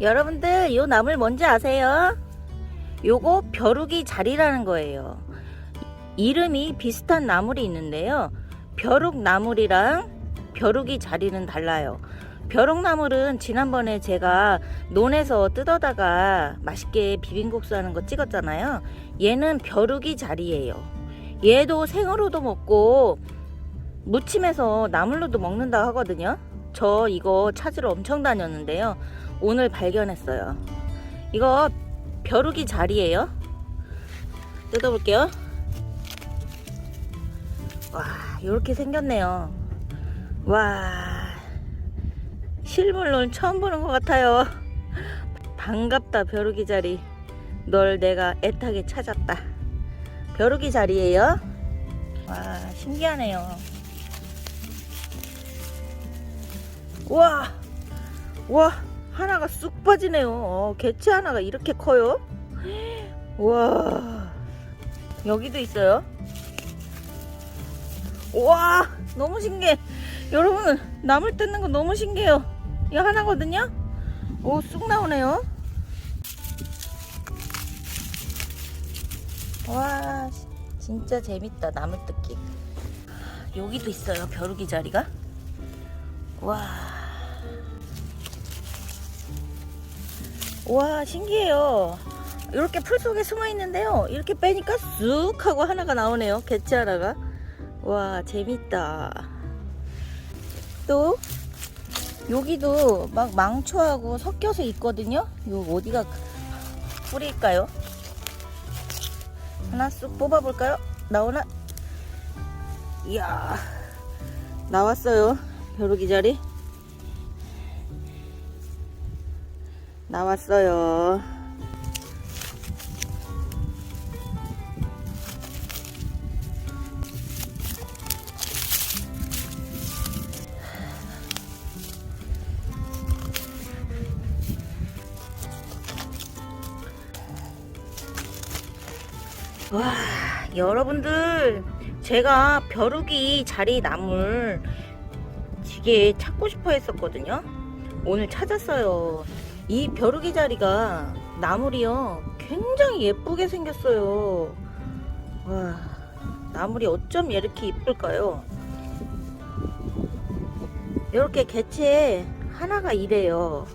여러분들 요 나물 뭔지 아세요? 요거 벼룩이 자리라는 거예요. 이름이 비슷한 나물이 있는데요. 벼룩 나물이랑 벼룩이 자리는 달라요. 벼룩 나물은 지난번에 제가 논에서 뜯어다가 맛있게 비빔국수 하는 거 찍었잖아요. 얘는 벼룩이 자리예요. 얘도 생으로도 먹고 무침해서 나물로도 먹는다 하거든요. 저 이거 찾으러 엄청 다녔는데요. 오늘 발견했어요. 이거 벼룩이 자리예요. 뜯어볼게요. 와, 이렇게 생겼네요. 와, 실물로는 처음 보는 것 같아요. 반갑다, 벼룩이 자리. 널 내가 애타게 찾았다. 벼룩이 자리예요. 와, 신기하네요. 와, 와, 하나가 쑥 빠지네요. 어, 개체 하나가 이렇게 커요. 와, 여기도 있어요. 와, 너무 신기해. 여러분, 나물 뜯는 거 너무 신기해요. 이거 하나거든요. 오, 쑥 나오네요. 와, 진짜 재밌다. 나물 뜯기. 여기도 있어요. 벼룩이 자리가. 와. 와, 신기해요. 이렇게 풀 속에 숨어 있는데요. 이렇게 빼니까 쑥 하고 하나가 나오네요. 개체 하나가. 와, 재밌다. 또, 여기도 막 망초하고 섞여서 있거든요. 요 어디가 뿌리일까요? 하나 쑥 뽑아볼까요? 나오나? 이야, 나왔어요. 벼룩이 자리. 나왔어요. 와, 여러분들, 제가 벼룩이 자리 나물 되게 찾고 싶어 했었거든요. 오늘 찾았어요. 이 벼룩이 자리가 나물이요. 굉장히 예쁘게 생겼어요. 와, 나물이 어쩜 이렇게 이쁠까요? 이렇게 개체 하나가 이래요.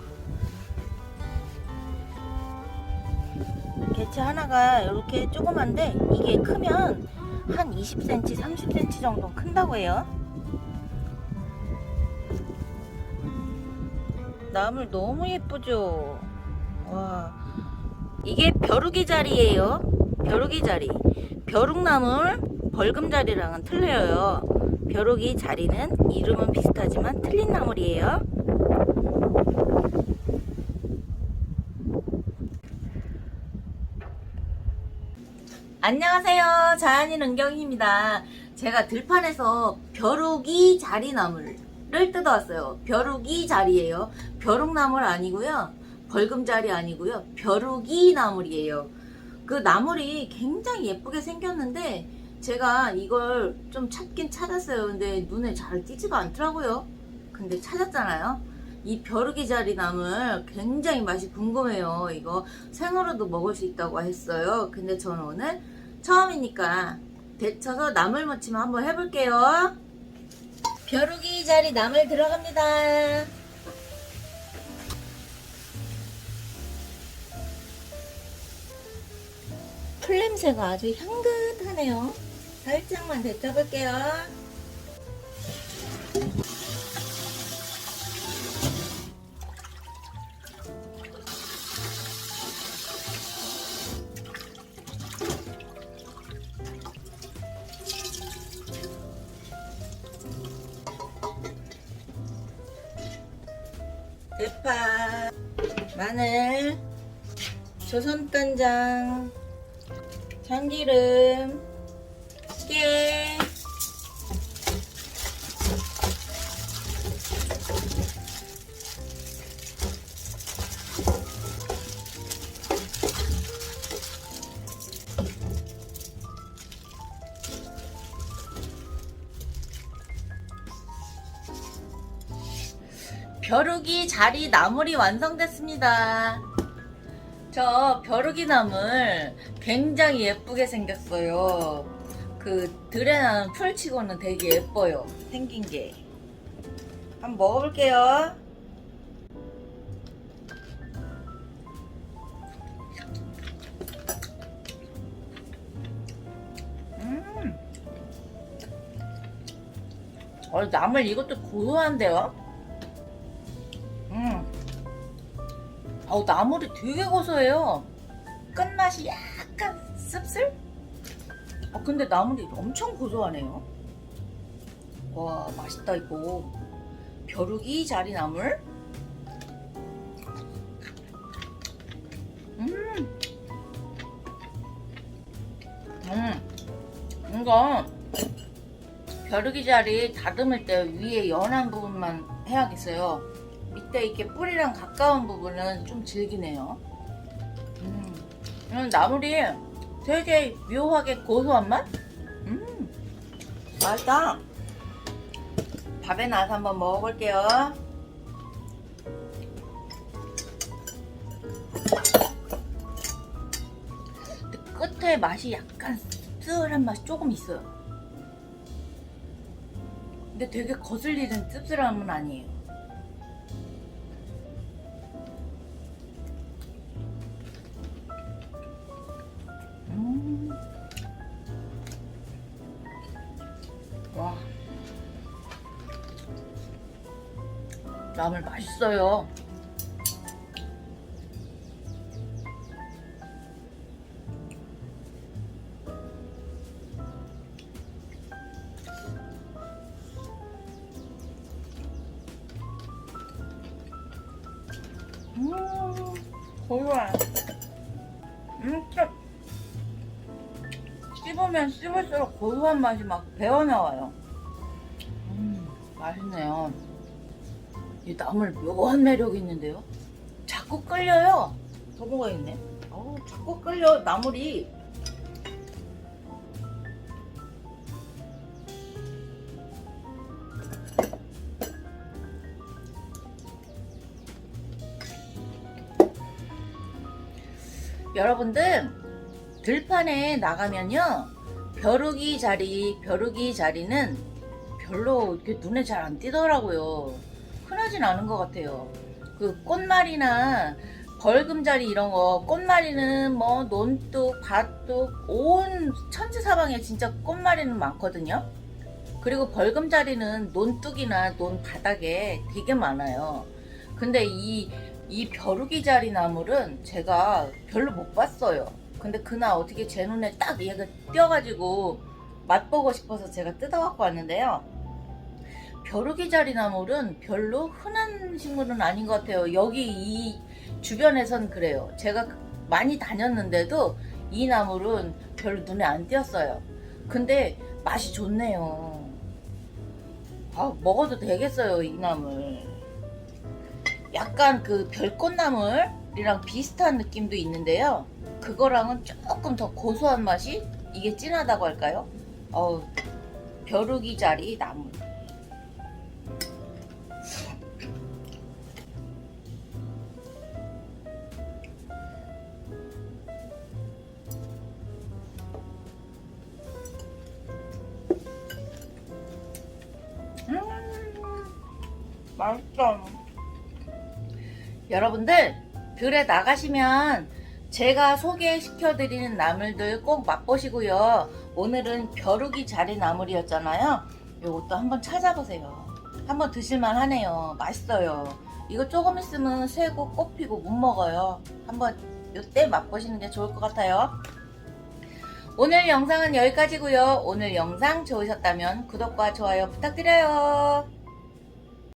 개체 하나가 이렇게 조그만데 이게 크면 한 20cm, 30cm 정도 큰다고 해요. 나물 너무 예쁘죠? 와, 이게 벼룩이 자리예요. 벼룩이 자리. 벼룩나물 벌금 자리랑은 틀려요. 벼룩이 자리는 이름은 비슷하지만 틀린 나물이에요. 안녕하세요. 자연인 은경입니다. 제가 들판에서 벼룩이 자리나물 을 뜯어왔어요. 벼룩이 자리예요. 벼룩나물 아니고요. 벌금자리 아니고요. 벼룩이 나물이에요. 그 나물이 굉장히 예쁘게 생겼는데 제가 이걸 좀 찾긴 찾았어요. 근데 눈에 잘 띄지가 않더라고요. 근데 찾았잖아요. 이 벼룩이 자리 나물 굉장히 맛이 궁금해요. 이거 생으로도 먹을 수 있다고 했어요. 근데 저는 오늘 처음이니까 데쳐서 나물 무침 한번 해볼게요. 벼룩이 자리 나물 들어갑니다. 풀 냄새가 아주 향긋하네요. 살짝만 데쳐볼게요. 대파, 마늘, 조선간장, 참기름, 벼룩이 자리 나물이 완성됐습니다. 저 벼룩이 나물 굉장히 예쁘게 생겼어요. 그 들에 나는 풀치고는 되게 예뻐요. 생긴 게. 한번 먹어볼게요. 음. 어, 나물 이것도 고소한데요? 어우, 나물이 되게 고소해요. 끝맛이 약간 씁쓸? 아, 근데 나물이 엄청 고소하네요. 와, 맛있다, 이거. 벼룩이 자리 나물? 음. 음. 이거 벼룩이 자리 다듬을 때 위에 연한 부분만 해야겠어요. 밑에 이렇게 뿌리랑 가까운 부분은 좀 질기네요. 음, 음, 나물이 되게 묘하게 고소한 맛? 음, 맛있다. 밥에 나서 한번 먹어볼게요. 끝에 맛이 약간 씁쓸한 맛이 조금 있어요. 근데 되게 거슬리는 씁쓸함은 아니에요. 나물 맛있어요. 음. 음, 참. 씹으면 씹을수록 고소한 맛이 막 배어나와요. 음, 맛있네요. 이 나물 묘한 매력이 있는데요. 자꾸 끌려요. 더 뭐가 있네. 어우, 자꾸 끌려, 나물이. 여러분들 들판에 나가면요 벼룩이 자리 벼룩이 자리는 별로 이렇게 눈에 잘 안 띄더라고요 흔하진 않은 것 같아요 그 꽃말이나 벌금자리 이런 거 꽃말이는 뭐 논뚝 밭뚝 온 천지사방에 진짜 꽃말이는 많거든요 그리고 벌금자리는 논뚝이나 논 바닥에 되게 많아요 근데 이 이 벼룩이 자리 나물은 제가 별로 못 봤어요. 근데 그날 어떻게 제 눈에 딱 얘가 띄어가지고 맛보고 싶어서 제가 뜯어갖고 왔는데요. 벼룩이 자리 나물은 별로 흔한 식물은 아닌 것 같아요. 여기 이 주변에선 그래요. 제가 많이 다녔는데도 이 나물은 별로 눈에 안 띄었어요. 근데 맛이 좋네요. 아, 먹어도 되겠어요, 이 나물. 약간 그 별꽃나물이랑 비슷한 느낌도 있는데요. 그거랑은 조금 더 고소한 맛이 이게 진하다고 할까요? 어우, 벼룩이 자리 나물. 맛있다. 여러분들 들에 나가시면 제가 소개시켜드리는 나물들 꼭 맛보시고요. 오늘은 벼룩이 자리 나물이었잖아요. 이것도 한번 찾아보세요. 한번 드실만 하네요. 맛있어요. 이거 조금 있으면 새고 꽃피고 못 먹어요. 한번 이때 맛보시는 게 좋을 것 같아요. 오늘 영상은 여기까지고요. 오늘 영상 좋으셨다면 구독과 좋아요 부탁드려요.